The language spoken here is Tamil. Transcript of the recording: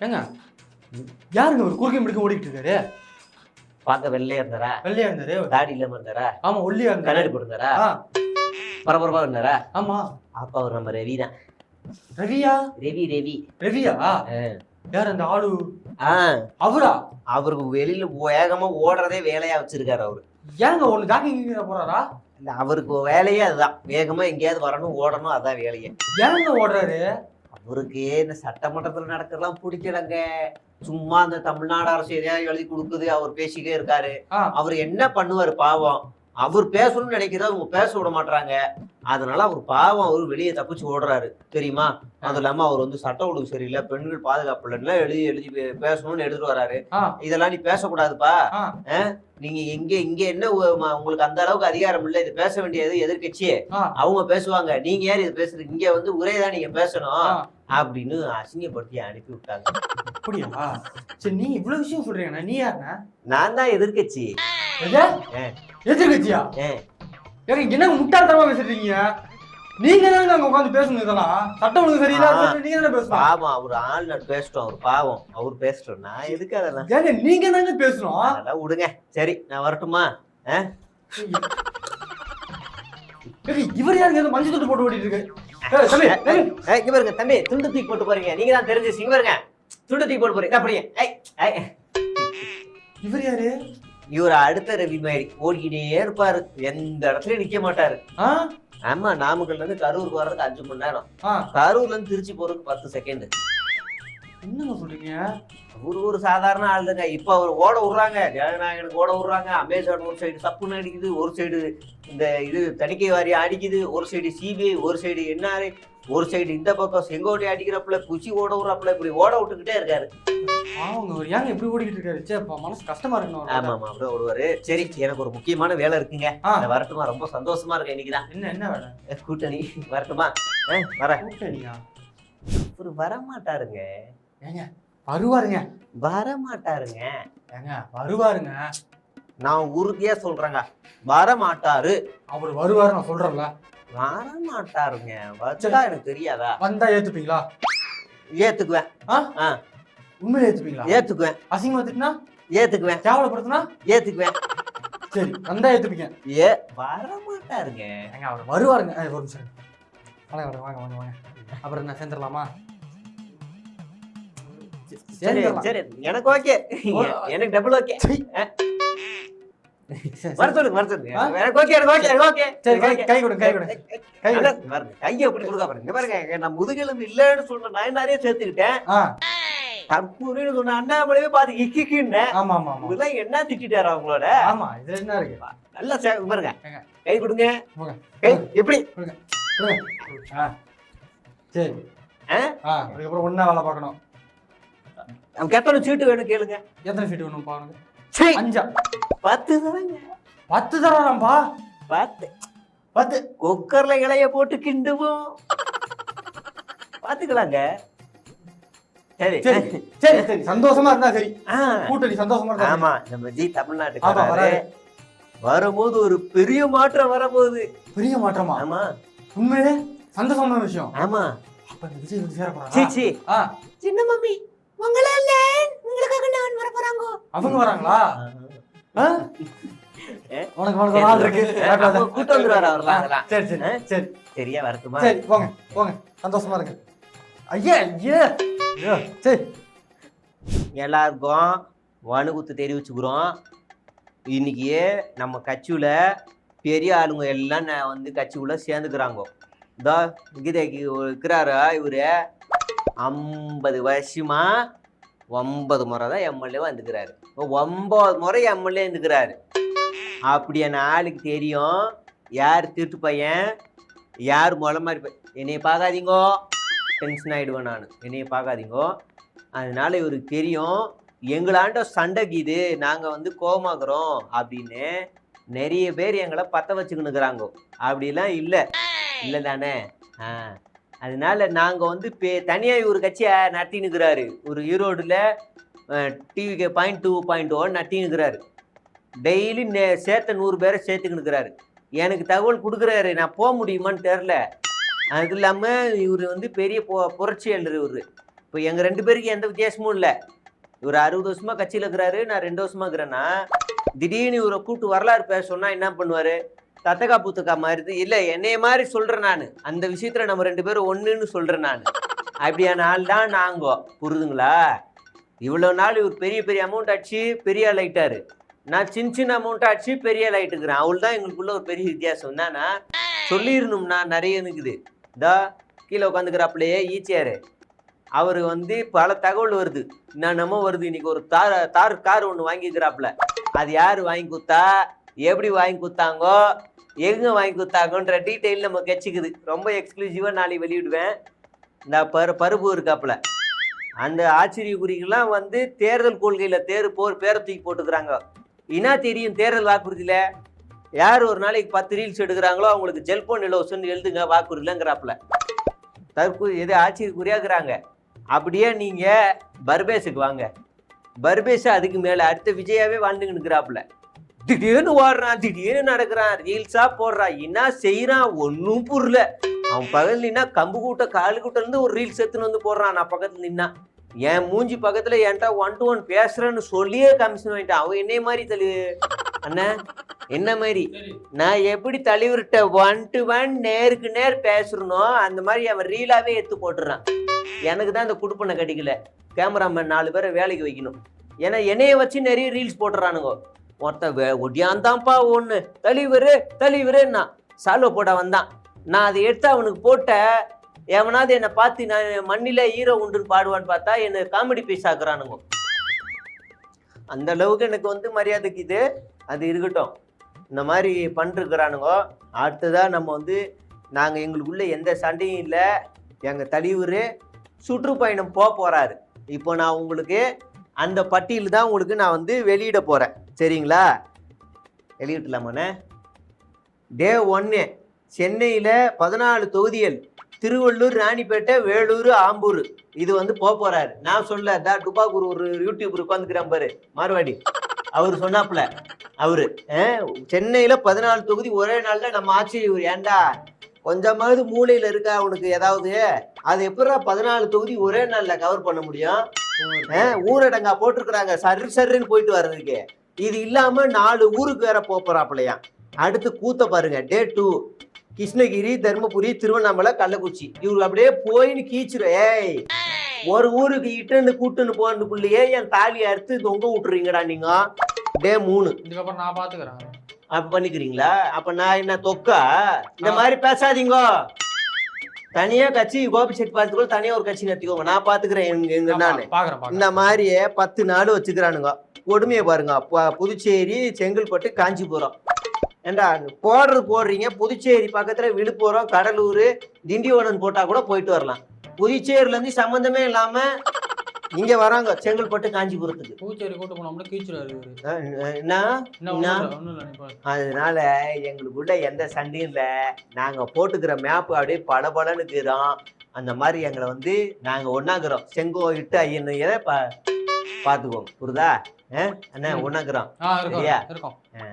ஏங்க யாருங்க ஒரு குறுக்கை மிடுக்க ஓடிக்கிட்டு இருக்காரு? பார்க்க வெள்ளையா இருந்தாரா? வெள்ளையா இருந்தாரு. தாடி இல்லாம இருந்தாரா? ஆமா ஒல்லியா இருந்தாரு. கண்ணாடி போட்டிருந்தாரா பரபரப்பா இருந்தாரா? ஆமா. அப்ப அவர் நம்ம ரவி தான் ரவியா? ரவி ரவி. ரவியா? ஆ. யார் அந்த ஆளு? ஆ. அவரா? அவருக்கு வெளியில வேகமா ஓடுறதே வேலையா வச்சிருக்காரு அவரு. ஏங்க ஒண்ணு ஜாக்கிங் போறாரா? இல்ல, அவருக்கு வேலையே அதுதான். வேகமா எங்கேயாவது வரணும் ஓடணும் அதான் வேலையே. ஏங்க ஓடுறாரு? அவருக்கு இந்த சட்டமன்றத்துல நடக்கிறதெல்லாம் பிடிக்கலங்க. சும்மா அந்த தமிழ்நாடு அரசு எதையாவது எழுதி கொடுக்குது அவர் பேசிட்டே இருக்காரு. அவர் என்ன பண்ணுவாரு பாவம். அவர் பேசணும்னு நினைக்கிறத அவங்க பேச விட மாட்டாங்க அதனால அவர் பாவம் அவர் வெளியே தப்பிச்சு ஓடுறாரு. தெரியுமா? அது இல்லாம அவர் வந்து சட்ட ஒழுங்கு சரியில்லை பெண்கள் பாதுகாப்பு இல்லைன்னா எழுதி எழுதி பேசணும்னு எடுத்துட்டு வராரு. இதெல்லாம் நீ பேசக்கூடாதுப்பா? நீங்க எங்க இங்க என்ன உங்களுக்கு அந்த அளவுக்கு அதிகாரம் இல்லை இது பேச வேண்டியது எதிர்க்கட்சியே. ஆ. அவங்க பேசுவாங்க. நீங்க யார் இது பேசுறீங்க இங்க வந்து உரையதான் நீங்க பேசணும். அப்படின்னு அசிங்கப்படுத்தி அனுப்பி விட்டாங்க. அப்படியா? சரி நீ இவ்வளவு விஷயம் சொல்றீங்க நீ யாருண்ணா? நான் தான் எதிர்க்கட்சி. எது? ஏ. எதிர்கட்சியா. ஏங்க என்ன முட்டாள்தனமா பேசுறீங்க நீங்க தானே அங்க உட்காந்து பேசணும் இதெல்லாம். சட்டம் ஒழுங்கு சரியில்லை ஆ. நீங்க தானே பேசணும். பாவம் அவர் ஆளுநர் பேசிட்டோம் அவர் பாவம். அவர் பேசிட்டோம். நான் எதுக்கு அதெல்லாம்? ஏங்க நீங்க தாங்க பேசணும். அதெல்லாம் விடுங்க. சரி நான் வரட்டுமா? இவர் யாருங்க? ஏதோ மஞ்சள் தொட்டு போட்டு ஓடிட்டு இருக்கு இங்க பாருங்க தம்பி துண்டு தூக்கி போட்டு போறீங்க. நீங்க தான் தெரிஞ்சு இங்க பாருங்க துண்டு தூக்கி போட்டு போறீங்க. அப்படியே. இவர் யாரு? இவர் அடுத்த ரவி மாதிரி ஓடிக்கிட்டே இருப்பாரு. எந்த இடத்துலயும் நிக்க மாட்டாரு? ஆமா நாமக்கல்ல இருந்து கரூருக்கு வர்றதுக்கு அஞ்சு மணி நேரம். கரூர்ல இருந்து திருச்சி போறதுக்கு பத்து செகண்ட் என்னங்க சொல்றீங்க? ஒரு ஒரு சாதாரண ஆளுங்க இப்ப அவர் ஓட விடுறாங்க. ஜனநாயகனுக்கு ஓட விடுறாங்க. அமேசான் ஒரு சைடு சப்புன்னு அடிக்குது ஒரு சைடு இந்த இது தணிக்கை வாரி அடிக்குது ஒரு சைடு சிபிஐ ஒரு சைடு என்ஆர்ஐ ஒரு சைடு இந்த பக்கம் செங்கோட்டை அடிக்கிறப்பல குச்சி ஓட விடுறாப்புல இப்படி ஓட விட்டுக்கிட்டே இருக்காரு. அவங்க ஒரு ஏங்க இப்படி ஓடிக்கிட்டு இருக்காரு? சே மனசு கஷ்டமா ஆமா இருக்கு ஆமா அப்படியே ஓடுவாரு. சரி எனக்கு ஒரு முக்கியமான வேலை இருக்குங்க. வரட்டுமா ரொம்ப சந்தோஷமா இருக்கேன் இன்னைக்குதான். என்ன என்ன வேலை? கூட்டணி வரட்டுமா? வரேன் கூட்டணியா? ஒரு வரமாட்டாருங்க. ஏங்க வருவாருங்க. வரமாட்டாருங்க. ஏங்க வருவாருங்க. நான் உறுதியா சொல்றேங்க. வரமாட்டாரு. அவர் வருவாரு நான் சொல்றேன்ல. வரமாட்டாருங்க. வச்சா எனக்கு தெரியாதா? வந்தா ஏத்துப்பீங்களா? ஏத்துக்குவேன். உண்மையில ஏத்துப்பீங்களா? ஏத்துக்குவேன். அசிங்கமா திட்டினா ஏத்துக்குவேன். கேவலப்படுத்தினா? ஏத்துக்குவேன். சரி வந்தா ஏத்துப்பீங்க. ஏ வரமாட்டாருங்க. ஏங்க அவர் வருவாருங்க. ஒரு நிமிஷம் வாங்க வாங்க வாங்க வாங்க அப்புறம் என்ன சேர்ந்துடலாமா? சரி. சரி எனக்கு ஓகே. எனக்கு டபுள் ஓகே. வர. சொல்லுங்க வர சொல்லுங்க ஆ? எனக்கு ஓகே எனக்கு ஓகே எனக்கு ஓகே. சரி கை கை கொடுங்க கை கொடுங்க கை பாருங்க, கையை எப்படி கொடுக்க பாருங்க. பாருங்க நான் முதுகெலும்பு இல்லைன்னு சொல்ற நான் நிறைய சேர்த்துக்கிட்டேன் தற்பூரின்னு சொன்ன அண்ணாமலையே பார்த்து இக்கிக்கின்னேன் ஆமா ஆமா இதெல்லாம் என்ன திட்டாரு அவங்களோட? ஆமா என்ன இருக்கு? நல்லா சே- பாருங்க. கை கொடுங்க. கை எப்படி? சரி. அதுக்கப்புறம் ஒண்ணா வேலை பார்க்கணும். அவன் கெத்தன சீட்டு வேணும் கேளுங்க. எத்தனை சீட் வேணும் பாருங்க அஞ்சா. பத்து தரங்க பத்து தராம்பா பத்து. பத்து. குக்கர்ல இலைய போட்டு கிண்டுவோம். பாத்துக்கலாங்க. சரி. சரி. சரி சரி. சந்தோஷமா இருந்தா சரி. கூட்டணி சந்தோஷமா இருந்தா. ஆமா நம்ம ஜி தமிழ்நாட்டுக்கு வரும்போது ஒரு பெரிய மாற்றம் வரப்போகுது. பெரிய மாற்றமா? ஆமா. உண்மையிலே சந்தோஷமான விஷயம். ஆமா. அப்ப இந்த விஜய் வந்து சேர சீ போறாங்க சீ. ஆ. சின்ன மம்மி. உங்களால உங்களுக்காக நான் வர போறாங்க? அவங்க வராங்களா? உனக்கு உனக்கு ஆள் இருக்கு. அப்ப கூட்டு வந்துருவாரு அவர்லாம். சரி சரி சரி. சரியா வரட்டுமா? சரி போங்க போங்க. சந்தோஷமா இருங்க. ஐயா ஐயா. சரி. எல்லாருக்கும் வணுகுத்து தெரிவிச்சுக்கிறோம் இன்னைக்கு நம்ம கட்சியில பெரிய ஆளுங்க எல்லாம் வந்து கட்சிக்குள்ள சேர்ந்துக்கிறாங்க. இதோ கீதைக்கு இருக்கிறாரு இவரு? ஐம்பது வருஷமா ஒன்பது முறை தான் எம்எல்ஏ வந்துக்கிறாரு ஒன்பது முறை எம்எல்ஏ இருந்துக்கிறாரு. அப்படியான ஆளுக்கு தெரியும். யார் திருட்டு பையன்? யார் முளை மாதிரி பையன் என்னைய பார்க்காதீங்கோ. டென்ஷன் ஆகிடுவேன் நான். என்னைய பார்க்காதீங்கோ. அதனால் இவருக்கு தெரியும். எங்களாண்ட சண்டைக்கு இது நாங்கள் வந்து கோமாக்குறோம் அப்படின்னு நிறைய பேர் எங்களை பற்ற வச்சுக்கினுக்குறாங்க அப்படிலாம் இல்லை. இல்லை தானே ஆ. அதனால நாங்கள் வந்து பே தனியாக ஒரு கட்சியை நடத்தினுக்கிறாரு ஒரு ஈரோடில் டிவிக்கு பாயிண்ட் டூ பாயிண்ட் ஒன் நடத்தினுக்கிறாரு டெய்லி நே சேர்த்த நூறு பேரை சேர்த்துக்கினுக்கிறாரு எனக்கு தகவல் கொடுக்குறாரு. நான் போக முடியுமான்னு தெரில அது இல்லாமல் இவர் வந்து பெரிய பொ புரட்சியாளர் இவர். இப்போ எங்கள் ரெண்டு பேருக்கு எந்த வித்தியாசமும் இல்லை. இவர் அறுபது வருஷமாக கட்சியில் இருக்கிறாரு. நான் ரெண்டு வருஷமாக இருக்கிறேன்னா திடீர்னு இவரை கூப்பிட்டு வரலாறு பேச சொன்னால் என்ன பண்ணுவார்? தத்தகா புத்தக்கா மாதிரி இது. இல்ல என்னைய மாதிரி சொல்றேன் நான். அந்த விஷயத்துல நம்ம ரெண்டு பேரும் ஒண்ணுன்னு சொல்றேன் நான். அப்படியான ஆள் தான் நாங்கோ. புரிதுங்களா? இவ்வளவு நாள் இவர் பெரிய பெரிய அமௌண்ட் ஆச்சு பெரிய ஆள் ஆயிட்டாரு. நான் சின்ன சின்ன அமௌண்ட் ஆச்சு பெரிய ஆள் ஆயிட்டுக்கிறேன். அவள் தான் எங்களுக்குள்ள ஒரு பெரிய வித்தியாசம். என்னன்னா சொல்லிடணும்னா நிறைய இருக்குது. இதா கீழே உட்காந்துக்கிறாப்புலையே ஈச்சியாரு. அவர் வந்து பல தகவல் வருது. என்னென்னமோ வருது. இன்னைக்கு ஒரு தார் தார் கார் ஒன்று வாங்கிக்கிறாப்புல அது யார் வாங்கி கொடுத்தா? எப்படி வாங்கி கொடுத்தாங்கோ? எங்கே வாங்கி கொடுத்தாங்கன்ற டீட்டெயில் நம்ம கெச்சிக்குது. ரொம்ப எக்ஸ்க்ளூசிவாக நாளைக்கு வெளியிடுவேன். இந்த பரு பருப்பு இருக்காப்புல. அந்த ஆச்சரிய குறிகள்லாம் வந்து தேர்தல் கொள்கையில் தேர் போர் பேரை தூக்கி போட்டுக்கிறாங்க. என்ன தெரியும் தேர்தல் வாக்குறுதியில்? யார் ஒரு நாளைக்கு பத்து ரீல்ஸ் எடுக்கிறாங்களோ அவங்களுக்கு ஜெல்போன் இலவசம்னு எழுதுங்க வாக்குறுதிலங்கிறாப்புல. தற்போது எது ஆச்சரிய குறியாக்குறாங்க அப்படியே நீங்கள் பர்பேஸுக்கு வாங்க. பர்பேஸ் அதுக்கு மேலே. அடுத்த விஜயாவே வாழ்ந்துன்னு இருக்கிறாப்புல. திடீர்னு ஓடுறான் திடீர்னு நடக்கிறான் ரீல்ஸா போடுறான் என்ன செய்யறான் ஒன்றும் புரியல. அவன் பகல் நின்னா கம்பு கூட்ட காலு கூட்ட இருந்து ஒரு ரீல்ஸ் எடுத்துன்னு வந்து போடுறான் நான் பக்கத்துல நின்னா. என் மூஞ்சி பக்கத்துல என்கிட்ட ஒன் டு ஒன் பேசுறேன்னு சொல்லியே கமிஷன் வாங்கிட்டான். அவன் என்னைய மாதிரி தள்ளு அண்ணா என்ன மாதிரி? நான் எப்படி தலைவர்கிட்ட ஒன் டு ஒன் நேருக்கு நேர் பேசுறனோ அந்த மாதிரி அவன் ரீலாவே எடுத்து போட்டுறான். எனக்கு தான் இந்த குடுப்பனை கிடைக்கல. கேமராமேன் நாலு பேரை வேலைக்கு வைக்கணும். ஏன்னா என்னைய வச்சு நிறைய ரீல்ஸ் போட்டுறானுங்க. ஒருத்தன் ஒடியாந்தான்ப்பா ஒன்று தலைவர் தலைவருன்னா சால்வை போட வந்தான். நான் அதை எடுத்து அவனுக்கு போட்ட எவனாவது என்னை பார்த்து நான் மண்ணில ஈரோ உண்டுன்னு பாடுவான்னு பார்த்தா என்னை காமெடி பீஸ் ஆக்குறானுங்க. அந்த அளவுக்கு எனக்கு வந்து மரியாதைக்கு இது அது இருக்கட்டும். இந்த மாதிரி பண்ணிருக்கிறானுங்க. அடுத்ததாக நம்ம வந்து நாங்கள் எங்களுக்குள்ளே எந்த சண்டையும் இல்லை. எங்கள் தலைவர் சுற்றுப்பயணம் போக போகிறாரு இப்போ நான் உங்களுக்கு அந்த பட்டியல் தான் உங்களுக்கு நான் வந்து வெளியிட போகிறேன் சரிங்களா? வெளியிடலாமாண்ணே டே ஒன்று சென்னையில் பதினாலு தொகுதிகள். திருவள்ளூர் ராணிப்பேட்டை வேலூர் ஆம்பூர். இது வந்து போக போறாரு. நான் சொல்ல தா டுபாக்கூர் ஒரு யூடியூபர் உட்காந்துக்கிறான் பாரு. மார்வாடி. அவர் சொன்னாப்புல. அவரு சென்னையில் சென்னையில பதினாலு தொகுதி ஒரே நாள்ல நம்ம ஆட்சி ஏன்டா? கொஞ்சமாவது மூலையில இருக்கா உனக்கு ஏதாவது? அது எப்படா பதினாலு தொகுதி ஒரே நாள்ல கவர் பண்ண முடியும்? ஊரடங்கா போட்டிருக்கிறாங்க. சர்ரு சர்ருன்னு போயிட்டு வர்றதுக்கு. இது இல்லாம நாலு ஊருக்கு வேற போப் போறாப்புலையா? அடுத்து கூத்த பாருங்க. Day two Krishnagiri Dharmapuri Tiruvannamalai Kallakurichi. இவரு அப்படியே போயின்னு கீச்சிரும் ஏய் ஒரு ஊருக்கு இட்டுன்னு கூட்டுன்னு போனதுக்குள்ளேயே என் தாலி அறுத்து தொங்க விட்டுறீங்கடா நீங்க. டே மூணு. இதுக்கப்புறம் நான் பாத்துக்கிறேன். அப்ப பண்ணிக்கிறீங்களா? அப்ப நான் என்ன தொக்கா? இந்த மாதிரி பேசாதீங்க. தனியா கட்சி கோபி செட் பார்த்துக்கோ தனியா ஒரு கட்சி நடத்திக்கோங்க நான் பாத்துக்கிறேன் நானு. இந்த மாதிரியே பத்து நாள் வச்சுக்கிறானுங்க. கொடுமையை பாருங்க. புதுச்சேரி செங்கல்பட்டு காஞ்சிபுரம். ஏண்டா போடுறது போடுறீங்க. புதுச்சேரி பக்கத்துல விழுப்புரம் கடலூர் திண்டிவனம் போட்டா கூட போயிட்டு வரலாம். புதுச்சேரில இருந்து சம்பந்தமே இல்லாம இங்க வராங்க செங்கல்பட்டு காஞ்சிபுரத்துக்கு பூச்சேரி கூட்டு போனோம்னா கீச்சுறாரு. அதனால எங்களுக்குள்ள எந்த சண்டையும் இல்லை. நாங்க போட்டுக்கிற மேப் அப்படியே பளபளன்னு இருக்கிறோம் அந்த மாதிரி எங்களை வந்து நாங்க ஒன்னாக்குறோம் செங்கோ இட்டு ஐயன் பா பார்த்துக்கோங்க புரியுதா? அண்ணா. ஒன்னாக்குறோம் சரியா? ஆ.